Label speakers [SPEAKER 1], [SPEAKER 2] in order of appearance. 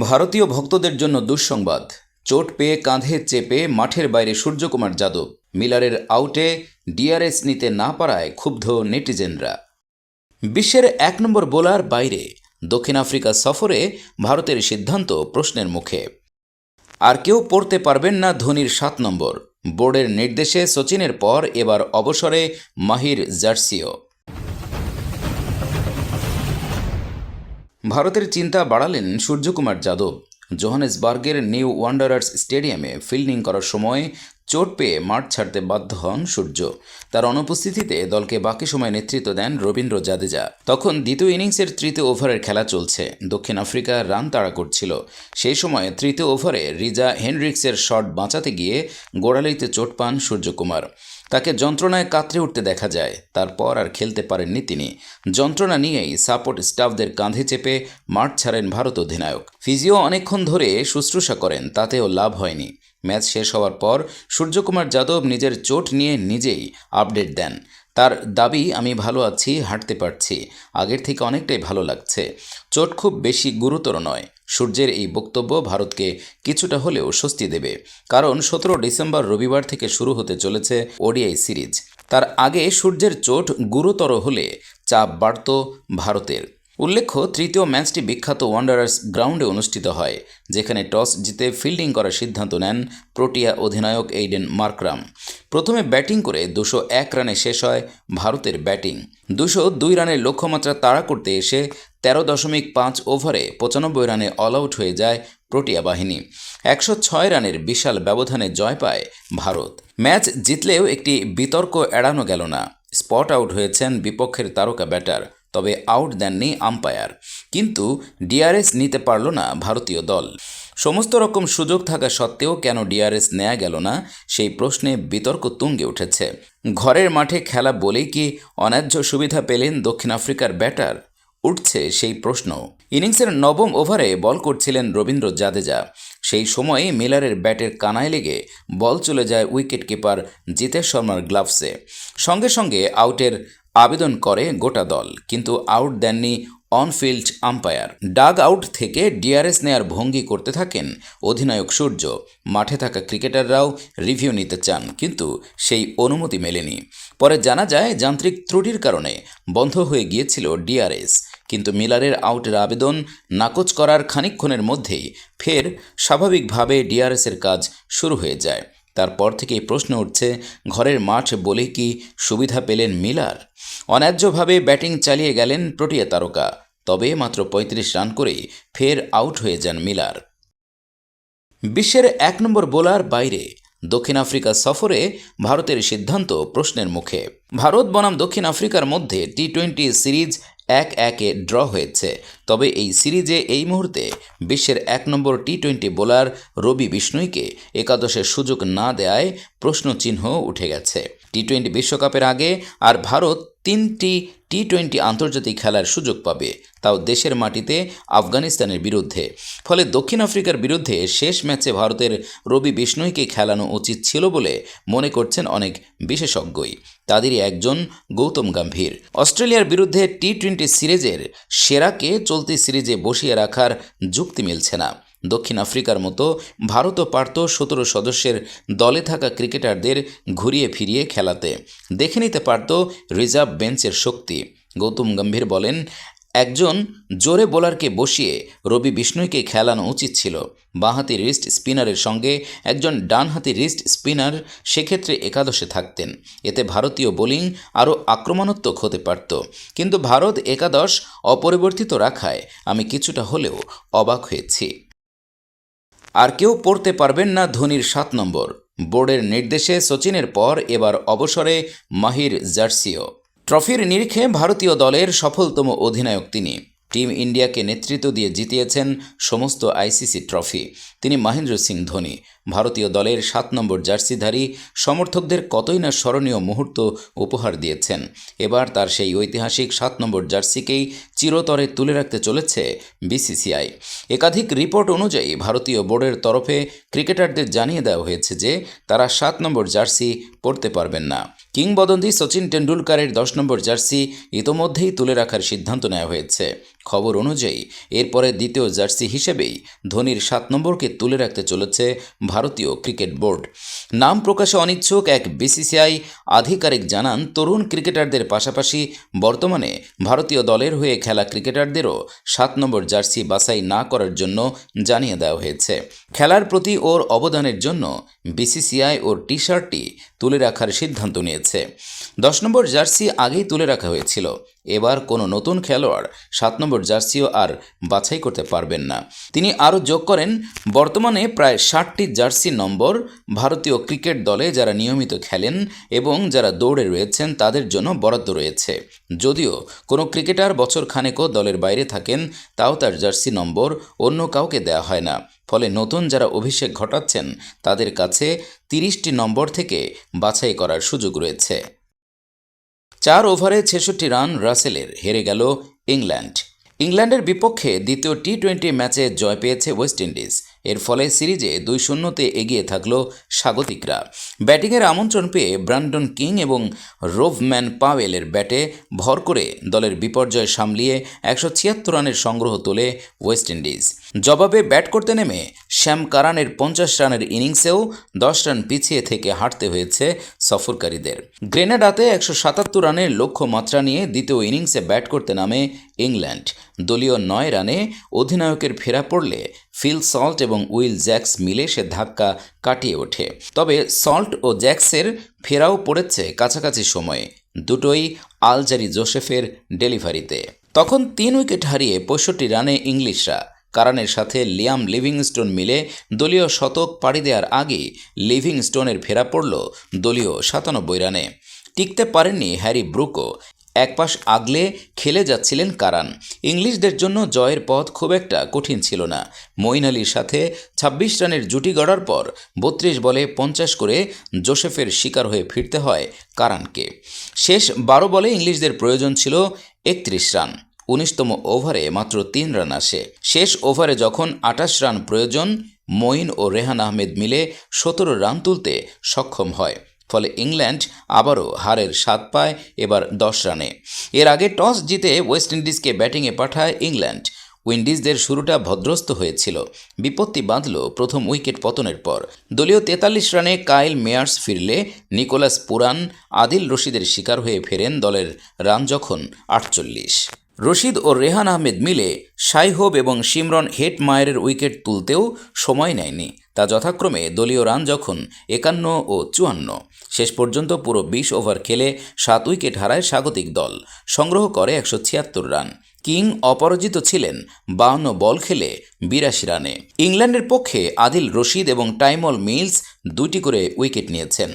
[SPEAKER 1] ভারতীয় ভক্তদের জন্য দুঃসংবাদ। চোট পেয়ে কাঁধে চেপে মাঠের বাইরে সূর্যকুমার যাদব। মিলারের আউটে ডিআরএস নিতে না পারায় ক্ষুব্ধ নেটিজেনরা। বিশ্বের এক নম্বর বোলার বাইরে দক্ষিণ আফ্রিকা সফরে ভারতের সিদ্ধান্ত প্রশ্নের মুখে। আর কেউ পড়তে পারবেন না ধোনির সাত নম্বর। বোর্ডের নির্দেশে সচিনের পর এবার অবসরে মাহির জার্সিও। ভারতের চিন্তা বাড়ালেন সূর্যকুমার যাদব। জোহানেসবার্গের নিউ ওয়ান্ডারার্স স্টেডিয়ামে ফিল্ডিং করার সময় চোট পেয়ে মাঠ ছাড়তে বাধ্য হন সূর্য। তার অনুপস্থিতিতে দলকে বাকি সময় নেতৃত্ব দেন রবীন্দ্র জাদেজা। তখন দ্বিতীয় ইনিংসের তৃতীয় ওভারের খেলা চলছে। দক্ষিণ আফ্রিকা রান তাড়া করছিল। সেই সময় তৃতীয় ওভারে রিজা হেনরিক্সের শট বাঁচাতে গিয়ে গোড়ালিতে চোট পান সূর্যকুমার। তাকে যন্ত্রণায় কাতরে উঠতে দেখা যায়। তারপর আর খেলতে পারেননি তিনি। যন্ত্রণা নিয়েই সাপোর্ট স্টাফদের কাঁধে চেপে মাঠ ছাড়েন ভারত অধিনায়ক। ফিজিও অনেকক্ষণ ধরে শুশ্রূষা করেন, তাতেও লাভ হয়নি। ম্যাচ শেষ হওয়ার পর সূর্যকুমার যাদব নিজের চোট নিয়ে নিজেই আপডেট দেন। তার দাবি, আমি ভালো আছি, হাঁটতে পারছি। আগের থেকে অনেকটাই ভালো লাগছে। চোট খুব বেশি গুরুতর নয়। সূর্যের এই বক্তব্য ভারতকে কিছুটা হলেও স্বস্তি দেবে। কারণ সতেরো ডিসেম্বর রবিবার থেকে শুরু হতে চলেছে ওডিআই সিরিজ। তার আগে সূর্যের চোট গুরুতর হলে চাপ বাড়ত ভারতের। উল্লেখ্য, তৃতীয় ম্যাচটি বিখ্যাত ওয়ান্ডারার্স গ্রাউন্ডে অনুষ্ঠিত হয়, যেখানে টস জিতে ফিল্ডিং করার সিদ্ধান্ত নেন প্রোটিয়া অধিনায়ক এইডেন মার্করাম। প্রথমে ব্যাটিং করে দুশো এক রানে শেষ হয় ভারতের ব্যাটিং। দুশো দুই রানের লক্ষ্যমাত্রা তাড়া করতে এসে তেরো দশমিক পাঁচ ওভারে পঁচানব্বই রানে অল আউট হয়ে যায় প্রোটিয়া বাহিনী। একশো ছয় রানের বিশাল ব্যবধানে জয় পায় ভারত। ম্যাচ জিতলেও একটি বিতর্ক এড়ানো গেল না। স্পট আউট হয়েছেন বিপক্ষের তারকা ব্যাটার। তবে আউট দেননি আম্পায়ার। কিন্তু ডিআরএস নিতে পারল না ভারতীয় দল। সমস্ত রকম সুযোগ থাকা সত্ত্বেও কেন ডিআরএস নেওয়া গেল না, সেই প্রশ্নে বিতর্ক তুঙ্গে উঠেছে। ঘরের মাঠে খেলা বলেই কি অন্যায্য সুবিধা পেলেন দক্ষিণ আফ্রিকার ব্যাটার? উঠছে সেই প্রশ্ন। ইনিংসের নবম ওভারে বল করছিলেন রবীন্দ্র জাদেজা। সেই সময়ে মিলারের ব্যাটের কানায় লেগে বল চলে যায় উইকেট কিপার জিতেশ শর্মার গ্লাভসে। সঙ্গে সঙ্গে আউটের আবেদন করে গোটা দল, কিন্তু আউট দেননি অনফিল্ড আম্পায়ার। ডাগ আউট থেকে ডিআরএস নেয়ার ভঙ্গি করতে থাকেন অধিনায়ক সূর্য। মাঠে থাকা ক্রিকেটাররাও রিভিউ নিতে চান, কিন্তু সেই অনুমতি মেলেনি। পরে জানা যায়, যান্ত্রিক ত্রুটির কারণে বন্ধ হয়ে গিয়েছিল ডিআরএস, কিন্তু মিলারের আউটের আবেদন নাকচ করার খানিকক্ষণের মধ্যেই ফের স্বাভাবিকভাবে ডিআরএসের কাজ শুরু হয়ে যায়। তারপর থেকেই প্রশ্ন উঠছে, ঘরের মাঠ বলে কি সুবিধা পেলেন মিলার? অন্যায্যভাবে ব্যাটিং চালিয়ে গেলেন প্রোটিয়া তারকা, তবে মাত্র ৩৫ রান করেই ফের আউট হয়ে যান মিলার। বিশ্বের এক নম্বর বোলার বাইরে, দক্ষিণ আফ্রিকা সফরে ভারতের সিদ্ধান্ত প্রশ্নের মুখে। ভারত বনাম দক্ষিণ আফ্রিকার মধ্যে টি টোয়েন্টি সিরিজ এক একে ড্র হয়েছে। তবে এই সিরিজে এই মুহূর্তে বিশ্বের এক নম্বর টি টোয়েন্টি বোলার রবি বিষ্ণুইকে একাদশের সুযোগ না দেয়ায় প্রশ্নচিহ্ন উঠে গেছে। টি টোয়েন্টি বিশ্বকাপের আগে আর ভারত তিনটি টি টোয়েন্টি আন্তর্জাতিক খেলার সুযোগ পাবে, তাও দেশের মাটিতে আফগানিস্তানের বিরুদ্ধে। ফলে দক্ষিণ আফ্রিকার বিরুদ্ধে শেষ ম্যাচে ভারতের রবি বিষ্ণুইকে খেলানো উচিত ছিল বলে মনে করছেন অনেক বিশেষজ্ঞই। তাদেরই একজন গৌতম গম্ভীর। অস্ট্রেলিয়ার বিরুদ্ধে টি টোয়েন্টি সিরিজের সেরাকে চলতি সিরিজে বসিয়ে রাখার যুক্তি মিলছে না। দক্ষিণ আফ্রিকার মতো ভারতও পারত সতেরো সদস্যের দলে থাকা ক্রিকেটারদের ঘুরিয়ে ফিরিয়ে খেলাতে। দেখে নিতে পারত রিজার্ভ বেঞ্চের শক্তি। গৌতম গম্ভীর বলেন, একজন জোরে বোলারকে বসিয়ে রবি বিষ্ণুইকে খেলানো উচিত ছিল। বাঁহাতি রিস্ট স্পিনারের সঙ্গে একজন ডানহাতি রিস্ট স্পিনার সেক্ষেত্রে একাদশে থাকতেন। এতে ভারতীয় বোলিং আরও আক্রমণাত্মক হতে পারত। কিন্তু ভারত একাদশ অপরিবর্তিত রাখায় আমি কিছুটা হলেও অবাক হয়েছি। আর কেউ পড়তে পারবেন না ধোনির সাত নম্বর। বোর্ডের নির্দেশে সচিনের পর এবার অবসরে মাহির জার্সিও। ট্রফির নিরিখে ভারতীয় দলের সফলতম অধিনায়ক তিনি। টিম ইন্ডিয়াকে নেতৃত্ব দিয়ে জিতিয়েছেন সমস্ত আইসিসি ট্রফি। তিনি মহেন্দ্র সিং ধোনি। ভারতীয় দলের সাত নম্বর জার্সিধারী সমর্থকদের কতই না স্মরণীয় মুহূর্ত উপহার দিয়েছেন। এবার তার সেই ঐতিহাসিক সাত নম্বর জার্সিকেই চিরতরে তুলে রাখতে চলেছে বিসিসিআই। একাধিক রিপোর্ট অনুযায়ী ভারতীয় বোর্ডের তরফে ক্রিকেটারদের জানিয়ে দেওয়া হয়েছে যে, তারা সাত নম্বর জার্সি পরতে পারবেন না। কিংবদন্তি সচিন টেন্ডুলকারের দশ নম্বর জার্সি ইতোমধ্যেই তুলে রাখার সিদ্ধান্ত নেওয়া হয়েছে। খবর অনুযায়ী, এরপরে দ্বিতীয় জার্সি হিসেবেই ধোনির সাত নম্বরকে তুলে রাখতে চলেছে ভারতীয় ক্রিকেট বোর্ড। নাম প্রকাশে অনিচ্ছুক এক বিসিসিআই আধিকারিক জানান, তরুণ ক্রিকেটারদের পাশাপাশি বর্তমানে ভারতীয় দলের হয়ে খেলা ক্রিকেটারদেরও সাত নম্বর জার্সি বাছাই না করার জন্য জানিয়ে দেওয়া হয়েছে। খেলার প্রতি ওর অবদানের জন্য বিসিসিআই ওর টি শার্টটি তুলে রাখার সিদ্ধান্ত নিয়েছে। দশ নম্বর জার্সি আগেই তুলে রাখা হয়েছিল। এবার কোনো নতুন খেলোয়াড় সাত নম্বর জার্সিও আর বাছাই করতে পারবেন না। তিনি আরও যোগ করেন, বর্তমানে প্রায় ষাটটি জার্সি নম্বর ভারতীয় ক্রিকেট দলে যারা নিয়মিত খেলেন এবং যারা দৌড়ে রয়েছেন তাদের জন্য বরাদ্দ রয়েছে। যদিও কোনো ক্রিকেটার বছর খানেকও দলের বাইরে থাকেন, তাও তার জার্সি নম্বর অন্য কাউকে দেওয়া হয় না। ফলে নতুন যারা অভিষেক ঘটাচ্ছেন, তাদের কাছে তিরিশটি নম্বর থেকে বাছাই করার সুযোগ রয়েছে। চার ওভারে ছেষট্টি রান রাসেলের, হেরে গেল ইংল্যান্ড। ইংল্যান্ডের বিপক্ষে দ্বিতীয় টি টোয়েন্টি ম্যাচে জয় পেয়েছে ওয়েস্ট ইন্ডিজ। এর ফলে সিরিজে দুই শূন্যতে এগিয়ে থাকল স্বাগতিকরা। ব্যাটিংয়ের আমন্ত্রণ পেয়ে ব্রান্ডন কিং এবং রোভম্যান পাওয়েলের ব্যাটে ভর করে দলের বিপর্যয় সামলিয়ে একশো ছিয়াত্তর রানের সংগ্রহ তোলে ওয়েস্ট ইন্ডিজ। জবাবে ব্যাট করতে নেমে শ্যাম কারানের পঞ্চাশ রানের ইনিংসেও দশ রান পিছিয়ে থেকে হাঁটতে হয়েছে সফরকারীদের। গ্রেনাডাতে একশো সাতাত্তর রানের লক্ষ্য মাত্রা নিয়ে দ্বিতীয় ইনিংসে ব্যাট করতে নামে ইংল্যান্ড। দলীয় নয় রানে অধিনায়কের ফেরা পড়লে ফিল সল্ট এবং উইল জ্যাক্স মিলে সে ধাক্কা কাটিয়ে ওঠে। তবে সল্ট ও জ্যাক্সের ফেরাও পড়েছে কাছাকাছি সময়ে, দুটোই আলজারি জোসেফের ডেলিভারিতে। তখন তিন উইকেট হারিয়ে পঁয়ষট্টি রানে ইংলিশরা, কারানের সাথে লিয়াম লিভিংস্টোন মিলে দলীয় শতক পাড়ি দেওয়ার আগেই লিভিংস্টোনের ফেরা পড়ল দলীয় সাতানব্বই রানে। টিকতে পারেননি হ্যারি ব্রুকো একপাশ আগলে খেলে যাচ্ছিলেন কারান। ইংলিশদের জন্য জয়ের পথ খুব একটা কঠিন ছিল না। মঈন আলীর সাথে ২৬ রানের জুটি গড়ার পর বত্রিশ বলে পঞ্চাশ করে জোসেফের শিকার হয়ে ফিরতে হয় কারানকে। শেষ বারো বলে ইংলিশদের প্রয়োজন ছিল একত্রিশ রান। উনিশতম ওভারে মাত্র তিন রান আসে। শেষ ওভারে যখন আটাশ রান প্রয়োজন, মঈন ও রেহান আহমেদ মিলে সতেরো রান তুলতে সক্ষম হয়। ফলে ইংল্যান্ড আবারও হারের স্বাদ পায় এবার দশ রানে। এর আগে টস জিতে ওয়েস্ট ইন্ডিজকে ব্যাটিংয়ে পাঠায় ইংল্যান্ড। উইন্ডিজদের শুরুটা ভদ্রস্ত হয়েছিল। বিপত্তি বাঁধল প্রথম উইকেট পতনের পর। দলীয় তেতাল্লিশ রানে কাইল মেয়ার্স ফিরলে নিকোলাস পুরান, আদিল রশিদের শিকার হয়ে ফেরেন দলের রান যখন আটচল্লিশ। রশিদ ও রেহান আহমেদ মিলে সাইহোব এবং সিমরন হেটমায়ারের উইকেট তুলতেও সময় নেয়নি। তা যথাক্রমে দলীয় রান যখন একান্ন ও চুয়ান্ন, শেষ পর্যন্ত পুরো বিশ ওভার খেলে সাত উইকেট হারায় স্বাগতিক দল। সংগ্রহ করে একশো ছিয়াত্তর রান। কিং অপরাজিত ছিলেন বাউন্ন বল খেলে বিরাশি রানে। ইংল্যান্ডের পক্ষে আদিল রশিদ এবং টাইমল মিলস দুটি করে উইকেট নিয়েছেন।